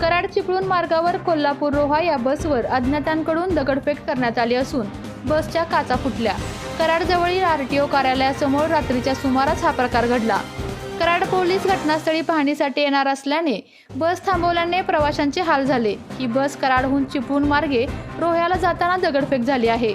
कराड चिपळूण मार्गावर कोल्हापूर रोहा या बसवर अज्ञातांकडून दगडफेक करण्यात आली असून बसच्या काचा फुटल्या. कराडजवळील आर टी ओ कार्यालयासमोर रात्रीच्या सुमारास हा प्रकार घडला. कराड पोलीस घटनास्थळी पाहणीसाठी येणार असल्याने बस थांबवल्याने प्रवाशांचे हाल झाले ही बस कराडहून चिपळूण मार्गे रोह्याला जाताना दगडफेक झाली आहे.